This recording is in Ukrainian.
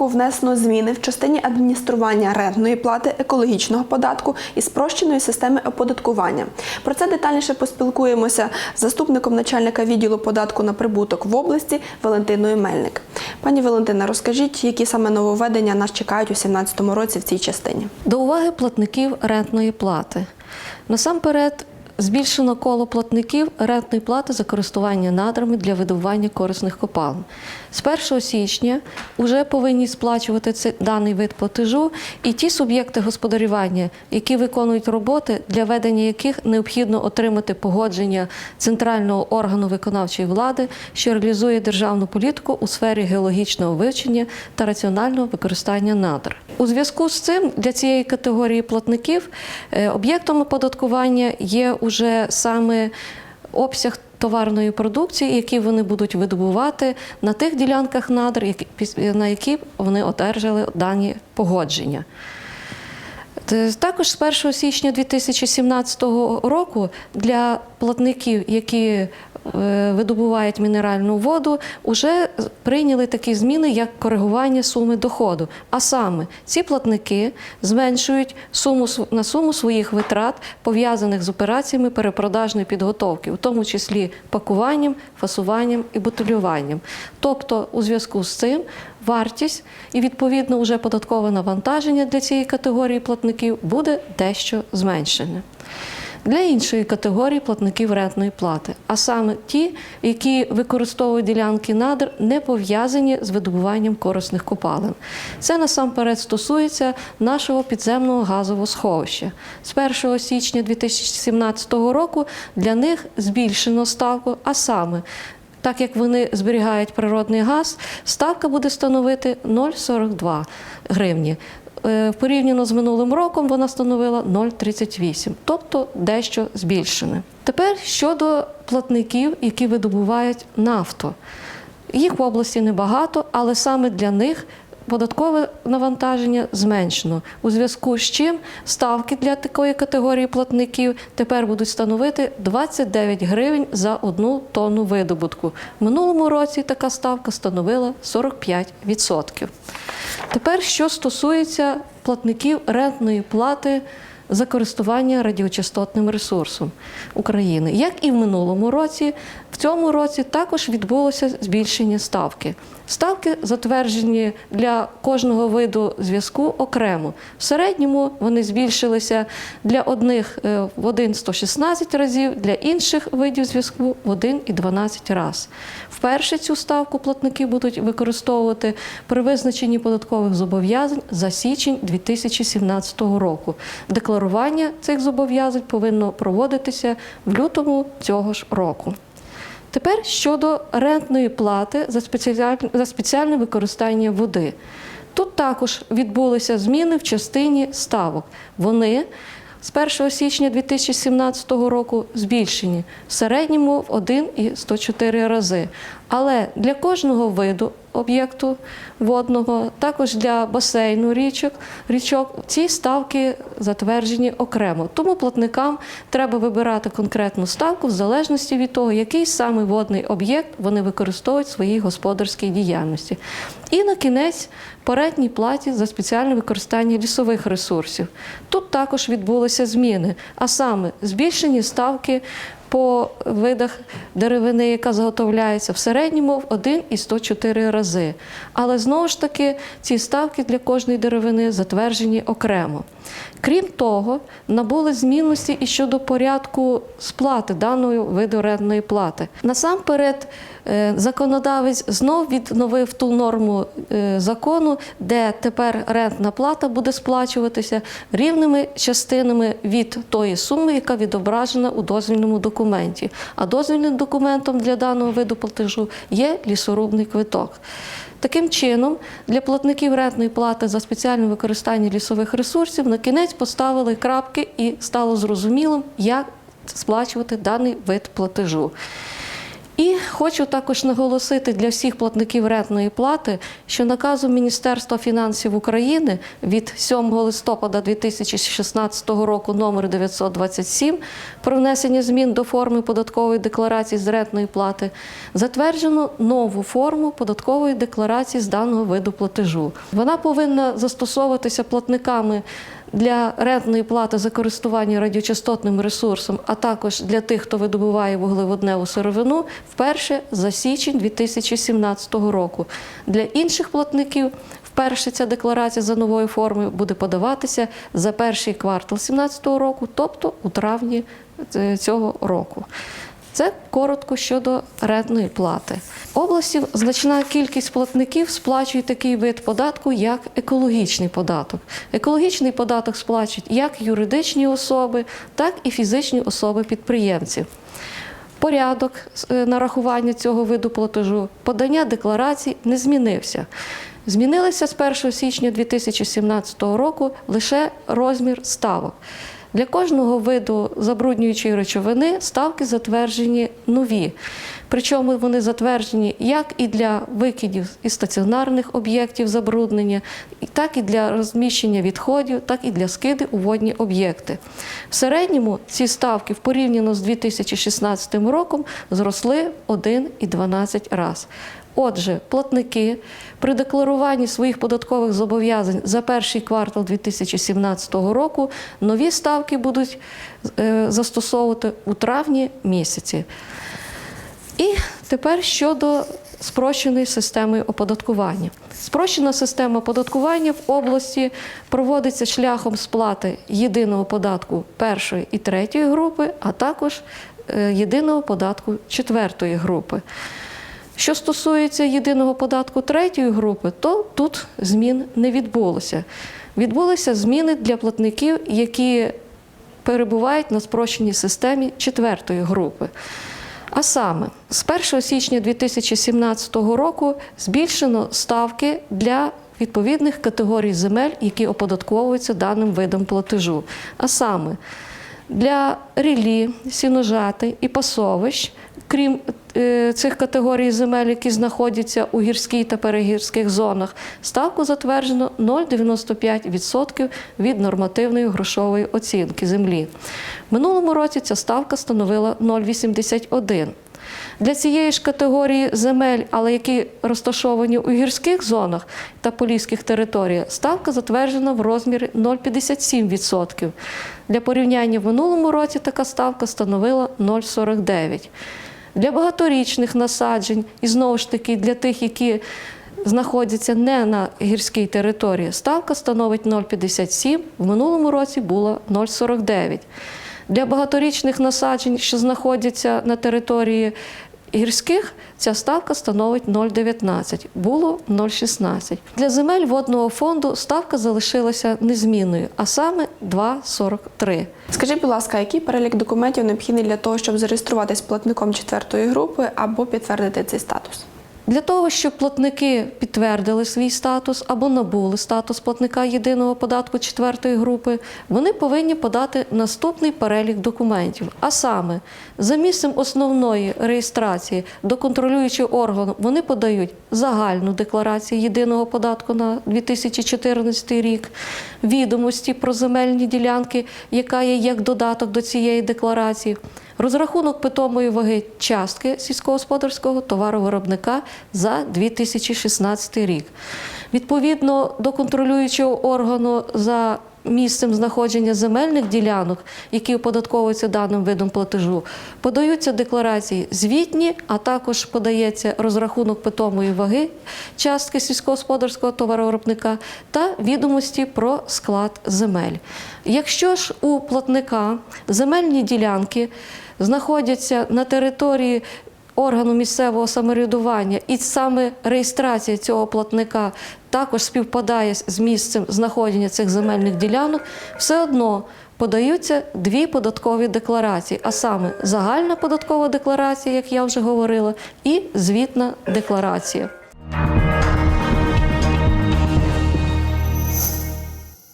року внесено зміни в частині адміністрування рентної плати, екологічного податку і спрощеної системи оподаткування. Про це детальніше поспілкуємося з заступником начальника відділу податку на прибуток в області Валентиною Мельник. Пані Валентина, розкажіть, які саме нововведення нас чекають у 2017 році в цій частині? До уваги платників рентної плати. Насамперед, збільшено коло платників рентної плати за користування надрами для видобування корисних копалин. З 1 січня вже повинні сплачувати цей даний вид платежу і ті суб'єкти господарювання, які виконують роботи, для ведення яких необхідно отримати погодження центрального органу виконавчої влади, що реалізує державну політику у сфері геологічного вивчення та раціонального використання надр. У зв'язку з цим для цієї категорії платників е, об'єктом оподаткування є уже саме обсяг товарної продукції, які вони будуть видобувати на тих ділянках надр, на які вони одержали дані погодження. Також з 1 січня 2017 року для платників, які е, видобувають мінеральну воду, вже прийняли такі зміни, як коригування суми доходу. А саме ці платники зменшують суму на суму своїх витрат, пов'язаних з операціями перепродажної підготовки, у тому числі пакуванням, фасуванням і бутилюванням. Тобто, у зв'язку з цим вартість і відповідно вже податкове навантаження для цієї категорії платників буде дещо зменшене. Для іншої категорії платників рентної плати, а саме ті, які використовують ділянки надр, не пов'язані з видобуванням корисних копалин. Це насамперед стосується нашого підземного газового сховища. З 1 січня 2017 року для них збільшено ставку, а саме так як вони зберігають природний газ, ставка буде становити 0,42 гривні. Е, Порівняно з минулим роком вона становила 0,38, тобто дещо збільшене. Тепер щодо платників, які видобувають нафту. Їх в області небагато, але саме для них податкове навантаження зменшено. У зв'язку з чим ставки для такої категорії платників тепер будуть становити 29 гривень за одну тонну видобутку. В минулому році така ставка становила 45%. Тепер, що стосується платників рентної плати за користування радіочастотним ресурсом України. Як і в минулому році, в цьому році також відбулося збільшення ставки. Ставки затверджені для кожного виду зв'язку окремо. В середньому вони збільшилися для одних е, в 1,116 разів, для інших видів зв'язку в 1,12 раз. Вперше цю ставку платники будуть використовувати при визначенні податкових зобов'язань за січень 2017 року. Декларування цих зобов'язань повинно проводитися в лютому цього ж року. Тепер щодо рентної плати за спеціальне, використання води. Тут також відбулися зміни в частині ставок. Вони з 1 січня 2017 року збільшені в середньому в 1,104 рази. Але для кожного виду об'єкту водного, також для басейну річок, річок, ці ставки затверджені окремо. Тому платникам треба вибирати конкретну ставку в залежності від того, який саме водний об'єкт вони використовують в своїй господарській діяльності. І на кінець по рентній платі за спеціальне використання лісових ресурсів. Тут також відбулися зміни, а саме збільшені ставки по видах деревини, яка заготовляється в середньому в 1,104 рази. Але знову ж таки ці ставки для кожної деревини затверджені окремо. Крім того, набули змінності і щодо порядку сплати даної виду рентної плати. Насамперед, е, законодавець знов відновив ту норму е, закону, де тепер рентна плата буде сплачуватися рівними частинами від тої суми, яка відображена у дозвільному документі. А дозвільним документом для даного виду платежу є лісорубний квиток. Таким чином, для платників рентної плати за спеціальне використання лісових ресурсів на кінець поставили крапки і стало зрозумілим, як сплачувати даний вид платежу. І хочу також наголосити для всіх платників рентної плати, що наказом Міністерства фінансів України від 7 листопада 2016 року номер 927 про внесення змін до форми податкової декларації з рентної плати затверджено нову форму податкової декларації з даного виду платежу. Вона повинна застосовуватися платниками для рентної плати за користування радіочастотним ресурсом, а також для тих, хто видобуває вуглеводневу сировину, вперше за січень 2017 року. Для інших платників вперше ця декларація за новою формою буде подаватися за перший квартал 2017 року, тобто у травні е, цього року. Це коротко щодо рентної плати. Області значна кількість платників сплачують такий вид податку, як екологічний податок. Екологічний податок сплачують як юридичні особи, так і фізичні особи-підприємці. Порядок е, нарахування цього виду платежу, подання декларацій не змінився. Змінилися з 1 січня 2017 року лише розмір ставок. Для кожного виду забруднюючої речовини ставки затверджені нові. Причому вони затверджені як і для викидів із стаціонарних об'єктів забруднення, так і для розміщення відходів, так і для скиди у водні об'єкти. В середньому ці ставки порівняно з 2016 роком зросли в 1,12 раз. Отже, платники при декларуванні своїх податкових зобов'язань за перший квартал 2017 року нові ставки будуть е, застосовувати у травні місяці. І тепер щодо спрощеної системи оподаткування. Спрощена система оподаткування в області проводиться шляхом сплати єдиного податку першої і третьої групи, а також е, єдиного податку четвертої групи. Що стосується єдиного податку третьої групи, то тут змін не відбулося. Відбулися зміни для платників, які перебувають на спрощеній системі четвертої групи. А саме, з 1 січня 2017 року збільшено ставки для відповідних категорій земель, які оподатковуються даним видом платежу. А саме, для рілі, сіножати і пасовищ, крім цих категорій земель, які знаходяться у гірській та перегірських зонах, ставку затверджено 0,95% від нормативної грошової оцінки землі. В минулому році ця ставка становила 0,81%. Для цієї ж категорії земель, але які розташовані у гірських зонах та поліських територіях, ставка затверджена в розмірі 0,57%. Для порівняння в минулому році така ставка становила 0,49%. Для багаторічних насаджень, і знову ж таки для тих, які знаходяться не на гірській території, ставка становить 0,57, в минулому році було 0,49. Для багаторічних насаджень, що знаходяться на території гірських, ця ставка становить 0,19, було 0,16. Для земель водного фонду ставка залишилася незмінною, а саме 2,43. Скажіть, будь ласка, який перелік документів необхідний для того, щоб зареєструватись платником четвертої групи або підтвердити цей статус? Для того, щоб платники підтвердили свій статус або набули статус платника єдиного податку четвертої групи, вони повинні подати наступний перелік документів. А саме, за місцем основної реєстрації до контролюючого органу вони подають загальну декларацію єдиного податку на 2014 рік, відомості про земельні ділянки, яка є як додаток до цієї декларації. Розрахунок питомої ваги частки сільськогосподарського товаровиробника за 2016 рік. Відповідно до контролюючого органу за місцем знаходження земельних ділянок, які оподатковуються даним видом платежу, подаються декларації звітні, а також подається розрахунок питомої ваги частки сільськогосподарського товаровиробника та відомості про склад земель. Якщо ж у платника земельні ділянки знаходяться на території органу місцевого самоврядування, і саме реєстрація цього платника також співпадає з місцем знаходження цих земельних ділянок, все одно подаються дві податкові декларації, а саме загальна податкова декларація, як я вже говорила, і звітна декларація.